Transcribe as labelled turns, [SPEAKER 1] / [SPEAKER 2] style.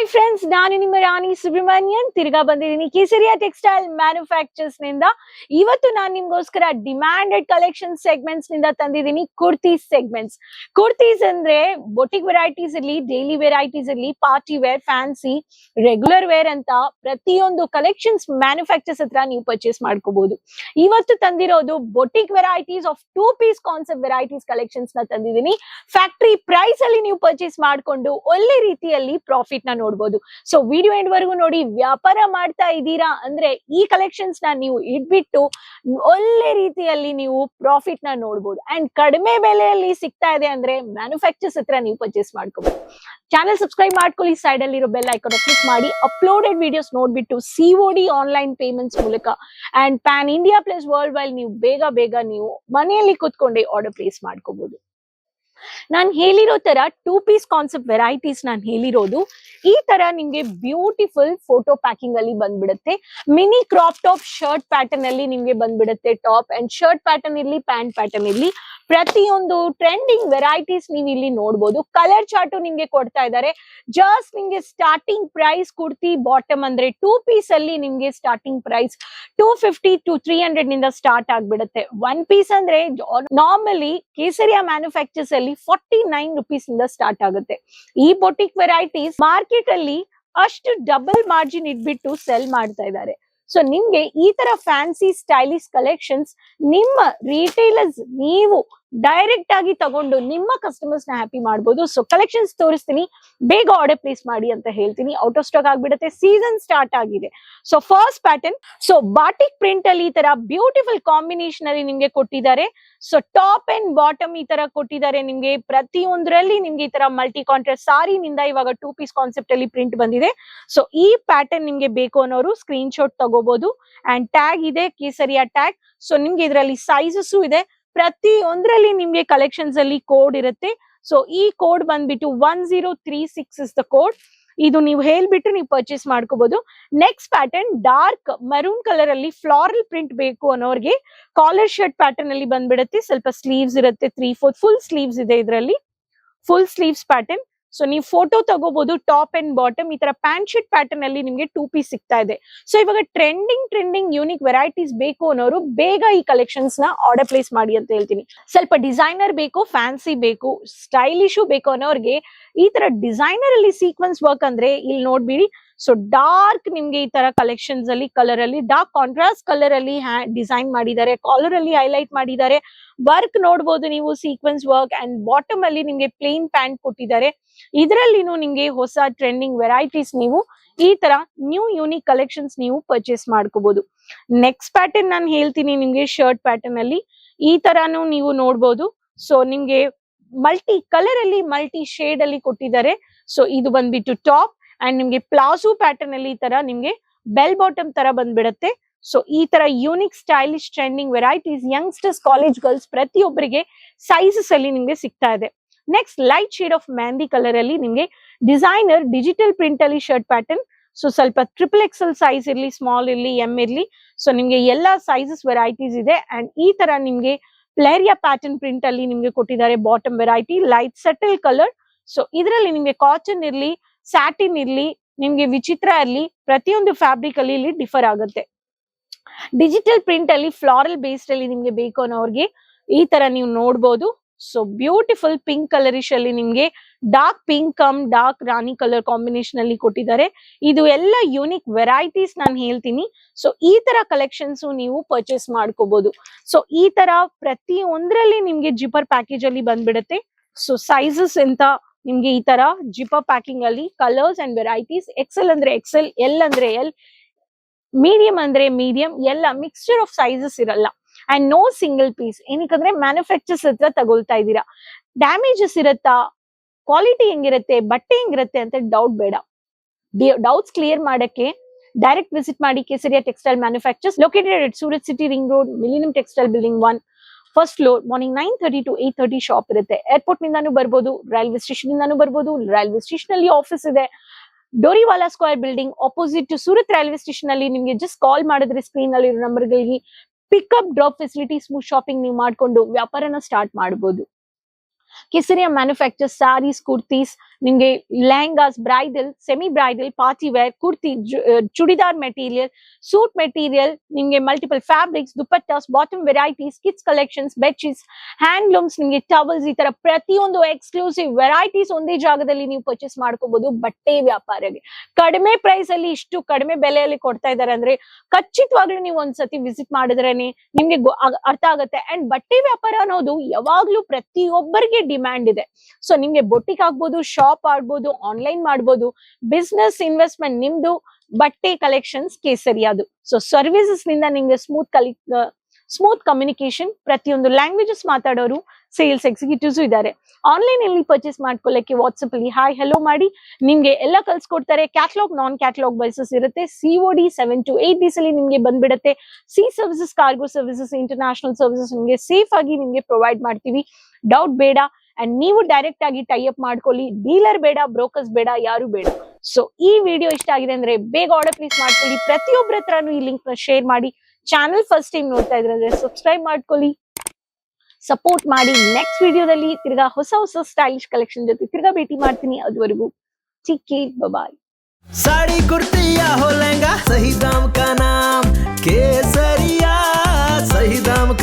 [SPEAKER 1] Hi friends ನಾನು ನಿಮ್ಮ ರಾಣಿ ಸುಬ್ರಹ್ಮಣ್ಯನ್. ತಿರ್ಗಾ ಬಂದಿದ್ದೀನಿ ಕೇಸರಿಯಾ ಟೆಕ್ಸ್ಟೈಲ್ ಮ್ಯಾನುಫ್ಯಾಕ್ಚರ್ಸ್ನಿಂದ ಇವತ್ತು ನಾನು ನಿಮ್ಗೋಸ್ಕರ ಡಿಮ್ಯಾಂಡೆಡ್ ಕಲೆಕ್ಷನ್ ಸೆಗ್ಮೆಂಟ್ಸ್ನಿಂದ ತಂದಿದ್ದೀನಿ ಕುರ್ತೀಸ್ ಸೆಗ್ಮೆಂಟ್ಸ್. ಕುರ್ತೀಸ್ ಅಂದ್ರೆ ಬೊಟಿಕ್ ವೆರೈಟೀಸ್ ಇರ್ಲಿ, ಡೈಲಿ ವೆರೈಟೀಸ್ ಇರ್ಲಿ, party wear, fancy, regular wear ಅಂತ ಪ್ರತಿಯೊಂದು ಕಲೆಕ್ಷನ್ಸ್ ಮ್ಯಾನುಫ್ಯಾಕ್ಚರ್ಸ್ ಹತ್ರ ನೀವು ಪರ್ಚೇಸ್ ಮಾಡ್ಕೋಬಹುದು ಇವತ್ತು ತಂದಿರೋದು boutique varieties of two piece concept varieties ಕಲೆಕ್ಷನ್ಸ್ನ ತಂದಿದ್ದೀನಿ. ಫ್ಯಾಕ್ಟರಿ ಪ್ರೈಸ್ ಅಲ್ಲಿ ನೀವು ಪರ್ಚೇಸ್ ಮಾಡ್ಕೊಂಡು ಒಳ್ಳೆ ರೀತಿಯಲ್ಲಿ ಪ್ರಾಫಿಟ್ನ ನೋಡ್ಬೋದು. ಸೊ ವಿಡಿಯೋ ಎಂಡ್ ವರೆಗೂ ನೋಡಿ ವ್ಯಾಪಾರ ಮಾಡ್ತಾ ಇದ್ದೀರಾ ಅಂದ್ರೆ ಈ ಕಲೆಕ್ಷನ್ಸ್ನ ನೀವು ಇಟ್ಬಿಟ್ಟು ಒಳ್ಳೆ ರೀತಿಯಲ್ಲಿ ನೀವು ಪ್ರಾಫಿಟ್ನ ನೋಡ್ಬೋದು. ಅಂಡ್ ಕಡಿಮೆ ಬೆಲೆಯಲ್ಲಿ ಸಿಗ್ತಾ ಇದೆ ಅಂದ್ರೆ ಮ್ಯಾನುಫ್ಯಾಕ್ಚರ್ಸ್ ಹತ್ರ ನೀವು ಪರ್ಚೇಸ್ ಮಾಡ್ಕೋಬಹುದು ಚಾನೆಲ್ ಸಬ್ಸ್ಕ್ರೈಬ್ ಮಾಡ್ಕೊಳ್ಳಿ ಸೈಡ್ ಅಲ್ಲಿರೋ ಬೆಲ್ ಐಕಾನ್ ಕ್ಲಿಕ್ ಮಾಡಿ. ಅಪ್ಲೋಡೆಡ್ ವಿಡಿಯೋಸ್ ನೋಡ್ಬಿಟ್ಟು ಸಿಒಡಿ ಆನ್ಲೈನ್ ಪೇಮೆಂಟ್ಸ್ ಮೂಲಕ and pan India plus world while ನೀವು ಬೇಗ ಬೇಗ ನೀವು ಮನೆಯಲ್ಲಿ ಕೂತ್ಕೊಂಡೇ ಆರ್ಡರ್ ಪ್ಲೇಸ್ ಮಾಡ್ಕೋಬಹುದು ನಾನ್ ಹೇಳಿರೋ ತರ ಟೂ ಪೀಸ್ ಕಾನ್ಸೆಪ್ಟ್ ವೆರೈಟೀಸ್ ನಾನು ಹೇಳಿರೋದು, ಈ ತರ ನಿಮ್ಗೆ ಬ್ಯೂಟಿಫುಲ್ ಫೋಟೋ ಪ್ಯಾಕಿಂಗ್ ಅಲ್ಲಿ ಬಂದ್ಬಿಡುತ್ತೆ. Mini crop top shirt pattern ಅಲ್ಲಿ ನಿಮ್ಗೆ ಬಂದ್ಬಿಡುತ್ತೆ ಟಾಪ್ ಅಂಡ್ ಶರ್ಟ್ ಪ್ಯಾಟರ್ನ್ ಇರ್ಲಿ ಪ್ಯಾಂಟ್ ಪ್ಯಾಟರ್ನ್ ಇರ್ಲಿ. ಪ್ರತಿಯೊಂದು ಟ್ರೆಂಡಿಂಗ್ ವೆರೈಟೀಸ್ ನೀವು ಇಲ್ಲಿ ನೋಡ್ಬೋದು. ಕಲರ್ ಚಾರ್ಟು ನಿಮ್ಗೆ ಕೊಡ್ತಾ ಇದ್ದಾರೆ ಜಸ್ಟ್ ನಿಮ್ಗೆ ಸ್ಟಾರ್ಟಿಂಗ್ ಪ್ರೈಸ್ ಕುರ್ತಿ ಬಾಟಮ್ ಅಂದ್ರೆ ಟೂ ಪೀಸ್ ಅಲ್ಲಿ ನಿಮ್ಗೆ starting price two fifty to three ಹಂಡ್ರೆಡ್ನಿಂದ start ಆಗ್ಬಿಡುತ್ತೆ. ಒನ್ ಪೀಸ್ ಅಂದ್ರೆ ನಾರ್ಮಲಿ ಕೇಸರಿಯಾ ಮ್ಯಾನುಫ್ಯಾಕ್ಚರ್ಸ್ ಅಲ್ಲಿ ಫಾರ್ಟಿ ನೈನ್ ರುಪೀಸ್ ಇಂದ ಸ್ಟಾರ್ಟ್ ಆಗುತ್ತೆ. ಈ ಬೊಟಿಕ್ ವೆರೈಟೀಸ್ ಮಾರ್ಕೆಟ್ ಅಲ್ಲಿ ಅಷ್ಟು ಡಬಲ್ ಮಾರ್ಜಿನ್ ಇಟ್ಬಿಟ್ಟು ಸೆಲ್ ಮಾಡ್ತಾ ಇದ್ದಾರೆ ಸೊ ನಿಮ್ಗೆ ಈ ತರ ಫ್ಯಾನ್ಸಿ ಸ್ಟೈಲಿಶ್ ಕಲೆಕ್ಷನ್ಸ್ ನಿಮ್ಮ ರೀಟೇಲರ್ಸ್ ನೀವು ಡೈರೆಕ್ಟ್ ಆಗಿ ತಗೊಂಡು ನಿಮ್ಮ ಕಸ್ಟಮರ್ಸ್ನ ಹ್ಯಾಪಿ ಮಾಡಬಹುದು ಸೊ ಕಲೆಕ್ಷನ್ಸ್ ತೋರಿಸ್ತೀನಿ. ಬೇಗ ಆರ್ಡರ್ ಪ್ಲೇಸ್ ಮಾಡಿ ಅಂತ ಹೇಳ್ತೀನಿ. ಔಟ್ ಆಫ್ ಸ್ಟಾಕ್ ಆಗ್ಬಿಡುತ್ತೆ. ಸೀಸನ್ ಸ್ಟಾರ್ಟ್ ಆಗಿದೆ. So first pattern so batik print ಅಲ್ಲಿ ಈ ತರ ಬ್ಯೂಟಿಫುಲ್ ಕಾಂಬಿನೇಷನ್ ಅಲ್ಲಿ ನಿಮ್ಗೆ ಕೊಟ್ಟಿದ್ದಾರೆ. ಸೊ ಟಾಪ್ ಅಂಡ್ ಬಾಟಮ್ ಈ ತರ ಕೊಟ್ಟಿದ್ದಾರೆ ನಿಮ್ಗೆ. ಪ್ರತಿಯೊಂದರಲ್ಲಿ ನಿಮ್ಗೆ ಈ ತರ ಮಲ್ಟಿ ಕಾಂಟ್ರಾಸ್ಟ್ ಸಾರಿನಿಂದ ಇವಾಗ ಟೂ ಪೀಸ್ ಕಾನ್ಸೆಪ್ಟ್ ಅಲ್ಲಿ ಪ್ರಿಂಟ್ ಬಂದಿದೆ. ಸೊ ಈ ಪ್ಯಾಟರ್ನ್ ನಿಮ್ಗೆ ಬೇಕು ಅನ್ನೋರು ಸ್ಕ್ರೀನ್ ಶಾಟ್ ತಗೋಬಹುದು ಅಂಡ್ ಟ್ಯಾಗ್ ಇದೆ, ಕೇಸರಿಯಾ ಟ್ಯಾಗ್ ಸೊ ನಿಮ್ಗೆ ಇದರಲ್ಲಿ ಸೈಜಸ್ ಇದೆ. ಪ್ರತಿಯೊಂದರಲ್ಲಿ ನಿಮ್ಗೆ ಕಲೆಕ್ಷನ್ಸ್ ಅಲ್ಲಿ ಕೋಡ್ ಇರುತ್ತೆ. ಸೊ ಈ ಕೋಡ್ ಬಂದ್ಬಿಟ್ಟು one zero three six is the code ಇದು ನೀವು ಹೇಳ್ಬಿಟ್ಟು ನೀವು ಪರ್ಚೇಸ್ ಮಾಡ್ಕೋಬಹುದು next pattern dark maroon colour ಅಲ್ಲಿ ಫ್ಲಾರಲ್ ಪ್ರಿಂಟ್ ಬೇಕು ಅನ್ನೋರ್ಗೆ ಕಾಲರ್ ಶರ್ಟ್ ಪ್ಯಾಟರ್ನ್ ಅಲ್ಲಿ ಬಂದ್ಬಿಡುತ್ತೆ. ಸ್ವಲ್ಪ ಸ್ಲೀವ್ಸ್ ಇರುತ್ತೆ ತ್ರೀ ಫೋರ್ ಫುಲ್ ಸ್ಲೀವ್ಸ್ ಇದೆ ಇದರಲ್ಲಿ. ಫುಲ್ ಸ್ಲೀವ್ಸ್ ಪ್ಯಾಟರ್ನ್ ಸೊ ನೀವು ಫೋಟೋ ತಗೋಬಹುದು ಟಾಪ್ ಅಂಡ್ ಬಾಟಮ್ ಈ ತರ ಪ್ಯಾಂಟ್ ಶರ್ಟ್ ಪ್ಯಾಟರ್ನ್ ಅಲ್ಲಿ ನಿಮ್ಗೆ ಟೂ ಪೀಸ್ ಸಿಗ್ತಾ ಇದೆ. ಸೊ ಇವಾಗ ಟ್ರೆಂಡಿಂಗ್ ಟ್ರೆಂಡಿಂಗ್ ಯೂನಿಕ್ ವೆರೈಟೀಸ್ ಬೇಕು ಅನ್ನೋರು ಬೇಗ ಈ ಕಲೆಕ್ಷನ್ಸ್ನ ಆರ್ಡರ್ ಪ್ಲೇಸ್ ಮಾಡಿ ಅಂತ ಹೇಳ್ತೀನಿ. ಸ್ವಲ್ಪ ಡಿಸೈನರ್ ಬೇಕು ಫ್ಯಾನ್ಸಿ ಬೇಕು ಸ್ಟೈಲಿಶು ಬೇಕು ಅನ್ನೋರ್ಗೆ ಈ ತರ ಡಿಸೈನರ್ ಅಲ್ಲಿ ಸೀಕ್ವೆನ್ಸ್ ವರ್ಕ್ ಅಂದ್ರೆ ಇಲ್ಲಿ ನೋಡ್ಬಿಡಿ ಸೊ ಡಾರ್ಕ್ ನಿಮ್ಗೆ ಈ ತರ ಕಲೆಕ್ಷನ್ಸ್ ಅಲ್ಲಿ ಕಲರ್ ಅಲ್ಲಿ ಡಾರ್ಕ್ ಕಾಂಟ್ರಾಸ್ಟ್ ಕಲರ್ ಅಲ್ಲಿ ಡಿಸೈನ್ ಮಾಡಿದ್ದಾರೆ ಕಾಲರ್ ಅಲ್ಲಿ ಹೈಲೈಟ್ ಮಾಡಿದ್ದಾರೆ. ವರ್ಕ್ ನೋಡಬಹುದು ನೀವು ಸೀಕ್ವೆನ್ಸ್ ವರ್ಕ್ ಅಂಡ್ ಬಾಟಮ್ ಅಲ್ಲಿ ನಿಮ್ಗೆ ಪ್ಲೇನ್ ಪ್ಯಾಂಟ್ ಕೊಟ್ಟಿದ್ದಾರೆ. ಇದರಲ್ಲಿನೂ ನಿಮ್ಗೆ ಹೊಸ ಟ್ರೆಂಡಿಂಗ್ ವೆರೈಟೀಸ್ ನೀವು ಈ ತರ ನ್ಯೂ ಯೂನಿಕ್ ಕಲೆಕ್ಷನ್ಸ್ ನೀವು ಪರ್ಚೇಸ್ ಮಾಡ್ಕೋಬಹುದು ನೆಕ್ಸ್ಟ್ ಪ್ಯಾಟರ್ನ್ ನಾನು ಹೇಳ್ತೀನಿ ನಿಮ್ಗೆ ಶರ್ಟ್ ಪ್ಯಾಟರ್ನ್ ಅಲ್ಲಿ. ಈ ತರಾನು ನೀವು ನೋಡಬಹುದು ಸೊ ನಿಮ್ಗೆ ಮಲ್ಟಿ ಕಲರ್ ಅಲ್ಲಿ ಮಲ್ಟಿ ಶೇಡ್ ಅಲ್ಲಿ ಕೊಟ್ಟಿದ್ದಾರೆ. ಸೊ ಇದು ಬಂದ್ಬಿಟ್ಟು ಟಾಪ್ ಅಂಡ್ ನಿಮ್ಗೆ ಪ್ಲಾಸು ಪ್ಯಾಟರ್ನ್ ಅಲ್ಲಿ ಈ ತರ ನಿಮ್ಗೆ ಬೆಲ್ ಬಾಟಮ್ ತರ ಬಂದ್ಬಿಡುತ್ತೆ. ಸೊ ಈ ತರ unique stylish trending varieties youngsters college girls ಪ್ರತಿಯೊಬ್ಬರಿಗೆ sizes ಅಲ್ಲಿ ನಿಮ್ಗೆ ಸಿಗ್ತಾ ಇದೆ. Next light shade of mehndi colour ಅಲ್ಲಿ ನಿಮ್ಗೆ ಡಿಸೈನರ್ ಡಿಜಿಟಲ್ ಪ್ರಿಂಟ್ ಅಲ್ಲಿ ಶರ್ಟ್ ಪ್ಯಾಟರ್ನ್ ಸೊ ಸ್ವಲ್ಪ ಟ್ರಿಪಲ್ ಎಕ್ಸೆಲ್ ಸೈಜ್ ಇರ್ಲಿ ಸ್ಮಾಲ್ ಇರ್ಲಿ ಎಂ ಇರ್ಲಿ. ಸೊ ನಿಮ್ಗೆ ಎಲ್ಲಾ ಸೈಜಸ್ ವೆರೈಟೀಸ್ ಇದೆ. ಅಂಡ್ ಈ ತರ ನಿಮ್ಗೆ ಪ್ಲೇರಿಯಾ ಪ್ಯಾಟರ್ನ್ ಪ್ರಿಂಟ್ ಅಲ್ಲಿ ನಿಮ್ಗೆ ಕೊಟ್ಟಿದ್ದಾರೆ bottom variety light subtle colour so ಇದರಲ್ಲಿ ನಿಮ್ಗೆ ಕಾಟನ್ ಇರ್ಲಿ ಸ್ಯಾಟಿನ್ ಇರ್ಲಿ ನಿಮ್ಗೆ ವಿಚಿತ್ರ ಇರ್ಲಿ ಪ್ರತಿಯೊಂದು ಫ್ಯಾಬ್ರಿಕ್ ಅಲ್ಲಿ ಇಲ್ಲಿ ಡಿಫರ್ ಆಗುತ್ತೆ. ಡಿಜಿಟಲ್ ಪ್ರಿಂಟ್ ಅಲ್ಲಿ ಫ್ಲಾರಲ್ ಬೇಸ್ಡ್ ಅಲ್ಲಿ ನಿಮ್ಗೆ ಬೇಕು ಅನ್ನೋರ್ಗೆ ಈ ತರ ನೀವು ನೋಡ್ಬೋದು. ಸೊ ಬ್ಯೂಟಿಫುಲ್ ಪಿಂಕ್ ಕಲರಿಶ್ ಅಲ್ಲಿ ನಿಮ್ಗೆ dark pink cum dark rani colour combination ಅಲ್ಲಿ ಕೊಟ್ಟಿದ್ದಾರೆ. ಇದು ಎಲ್ಲ ಯೂನಿಕ್ ವೆರೈಟೀಸ್ ನಾನು ಹೇಳ್ತೀನಿ. ಸೊ ಈ ತರ ಕಲೆಕ್ಷನ್ಸ್ ನೀವು ಪರ್ಚೇಸ್ ಮಾಡ್ಕೋಬಹುದು ಸೊ ಈ ತರ ಪ್ರತಿ ಒಂದ್ರಲ್ಲಿ ನಿಮ್ಗೆ ಜಿಪರ್ ಪ್ಯಾಕೇಜ್ ಅಲ್ಲಿ ಬಂದ್ಬಿಡುತ್ತೆ. ಸೊ ಸೈಜಸ್ ಅಂತ ನಿಮ್ಗೆ ಈ ತರ ಜಿಪ ಪ್ಯಾಕಿಂಗ್ ಅಲ್ಲಿ ಕಲರ್ಸ್ ಅಂಡ್ ವೆರೈಟೀಸ್ ಎಕ್ಸೆಲ್ ಅಂದ್ರೆ ಎಕ್ಸೆಲ್ ಎಲ್ ಅಂದ್ರೆ ಎಲ್ ಮೀಡಿಯಂ ಅಂದ್ರೆ ಮೀಡಿಯಂ ಎಲ್ಲ ಮಿಕ್ಸ್ಚರ್ ಆಫ್ ಸೈಜಸ್ ಇರಲ್ಲ. ಅಂಡ್ ನೋ ಸಿಂಗಲ್ ಪೀಸ್ ಏನಕ್ಕಂದ್ರೆ ಮ್ಯಾನುಫ್ಯಾಕ್ಚರ್ಸ್ ಹತ್ರ ತಗೊಳ್ತಾ ಇದ್ದೀರಾ. ಡ್ಯಾಮೇಜಸ್ ಇರತ್ತಾ? ಕ್ವಾಲಿಟಿ ಹೆಂಗಿರುತ್ತೆ? ಬಟ್ಟೆ ಹೆಂಗಿರುತ್ತೆ ಅಂತ ಡೌಟ್ ಬೇಡ. ಡೌಟ್ಸ್ ಕ್ಲಿಯರ್ ಮಾಡಕ್ಕೆ ಡೈರೆಕ್ಟ್ ವಿಸಿಟ್ ಮಾಡಿ Kesariya textile manufactures located Surat city ring road millennium textile building one first floor morning nine thirty to eight thirty shop ಇರುತ್ತೆ. ಏರ್ಪೋರ್ಟ್ ನಿಂದಾನು ಬರ್ಬೋದು ರೈಲ್ವೆ ಸ್ಟೇಷನ್ ಇಂದಾನು ಬರ್ಬೋದು ರೈಲ್ವೆ ಸ್ಟೇಷನ್ ಅಲ್ಲಿ office ಇದೆ. Doriwala square building opposite to Surat railway station ಅಲ್ಲಿ ನಿಮ್ಗೆ just call ಮಾಡಿದ್ರೆ screen ಅಲ್ಲಿ ನಂಬರ್ಗಳಿಗೆ ಪಿಕಪ್ ಡ್ರಾಪ್ ಫೆಸಿಲಿಟೀಸ್ ಶಾಪಿಂಗ್ ನೀವು ಮಾಡ್ಕೊಂಡು ವ್ಯಾಪಾರನ ಸ್ಟಾರ್ಟ್ ಮಾಡಬಹುದು ಕೆಸರಿಯ ಮ್ಯಾನುಫ್ಯಾಕ್ಚರ್ ಸಾರೀಸ್ ಕುರ್ತೀಸ್ ನಿಮ್ಗೆ lehengas bridal semi bridal party wear kurti chudidar material suit material ನಿಮ್ಗೆ multiple fabrics dupattas bottom varieties kids collections bedsheets handlooms ನಿಮ್ಗೆ ಟವಲ್ಸ್ ಈ ತರ ಪ್ರತಿಯೊಂದು ಎಕ್ಸ್ಕ್ಲೂಸಿವ್ ವೆರೈಟೀಸ್ ಒಂದೇ ಜಾಗದಲ್ಲಿ ನೀವು ಪರ್ಚೇಸ್ ಮಾಡ್ಕೋಬಹುದು ಬಟ್ಟೆ ವ್ಯಾಪಾರಿಗೆ ಕಡಿಮೆ ಪ್ರೈಸ್ ಅಲ್ಲಿ ಇಷ್ಟು ಕಡಿಮೆ ಬೆಲೆಯಲ್ಲಿ ಕೊಡ್ತಾ ಇದಾರೆ ಅಂದ್ರೆ ಖಚಿತವಾಗ್ಲೂ ನೀವು ಒಂದ್ಸತಿ ವಿಸಿಟ್ ಮಾಡಿದ್ರೇನೆ ನಿಮ್ಗೆ ಅರ್ಥ ಆಗುತ್ತೆ ಅಂಡ್ ಬಟ್ಟೆ ವ್ಯಾಪಾರ ಅನ್ನೋದು ಯಾವಾಗ್ಲೂ ಪ್ರತಿಯೊಬ್ಬರಿಗೆ ಡಿಮ್ಯಾಂಡ್ ಇದೆ. ಸೊ ನಿಮ್ಗೆ ಬೊಟ್ಟಿಕ್ ಆಗ್ಬೋದು ಶಾಪ್ ಆಡ್ಬೋದು ಆನ್ಲೈನ್ ಮಾಡ್ಬೋದು ಬಿಸ್ನೆಸ್ ಇನ್ವೆಸ್ಟ್ಮೆಂಟ್ ನಿಮ್ದು ಬಟ್ಟೆ ಕಲೆಕ್ಷನ್ಸ್ ಕೇಸರಿ ಅದು. ಸೊ ಸರ್ವಿಸಸ್ನಿಂದ ನಿಮ್ಗೆ ಸ್ಮೂತ್ ಕಲಿ ಸ್ಮೂತ್ ಕಮ್ಯುನಿಕೇಶನ್ ಪ್ರತಿಯೊಂದು ಲ್ಯಾಂಗ್ವೇಜಸ್ ಮಾತಾಡೋರು ಸೇಲ್ಸ್ ಎಕ್ಸಿಕ್ಯೂಟಿವ್ಸ್ ಇದ್ದಾರೆ. ಆನ್ಲೈನ್ ಅಲ್ಲಿ ಪರ್ಚೇಸ್ ಮಾಡ್ಕೊಳ್ಳಕ್ಕೆ ವಾಟ್ಸ್ಆಪ್ ಅಲ್ಲಿ ಹಾಯ್ ಹೆಲೋ ಮಾಡಿ. ನಿಮ್ಗೆ ಎಲ್ಲ ಕಲ್ಸ್ಕೊಡ್ತಾರೆ ಕ್ಯಾಟ್ಲಾಗ್ ನಾನ್ ಕ್ಯಾಟ್ಲಾಗ್ ಬೈಸಸ್ ಇರುತ್ತೆ COD seven to eight days ಅಲ್ಲಿ ನಿಮ್ಗೆ ಬಂದ್ಬಿಡುತ್ತೆ. Sea services cargo services international services ನಿಮ್ಗೆ ಸೇಫ್ ಆಗಿ ನಿಮ್ಗೆ ಪ್ರೊವೈಡ್ ಮಾಡ್ತೀವಿ. ಡೌಟ್ ಬೇಡ. ಅಂಡ್ ನೀವು ಡೈರೆಕ್ಟ್ ಆಗಿ ಟೈ ಅಪ್ ಮಾಡ್ಕೊಳ್ಳಿ. ಡೀಲರ್ ಬೇಡ ಬ್ರೋಕರ್ಸ್ ಬೇಡ, ಯಾರು ಬೇಡ. ಸೊ ಈ ವಿಡಿಯೋ ಇಷ್ಟ ಆಗಿದೆ ಅಂದ್ರೆ ಬೇಗ ಆರ್ಡರ್ ಪ್ಲೀಸ್ ಮಾಡ್ಕೊಳ್ಳಿ. ಪ್ರತಿಯೊಬ್ಬರ ಹತ್ರನೂ ಈ ಲಿಂಕ್ನ ಶೇರ್ ಮಾಡಿ. चानल फस्ट टाइम नोड़ता सब्सक्रेबि सपोर्ट नेक्स्ट वीडियो तिर्ग स्टैली
[SPEAKER 2] कलेक्शन जो तिर्ग भेटी मातनी सही दाम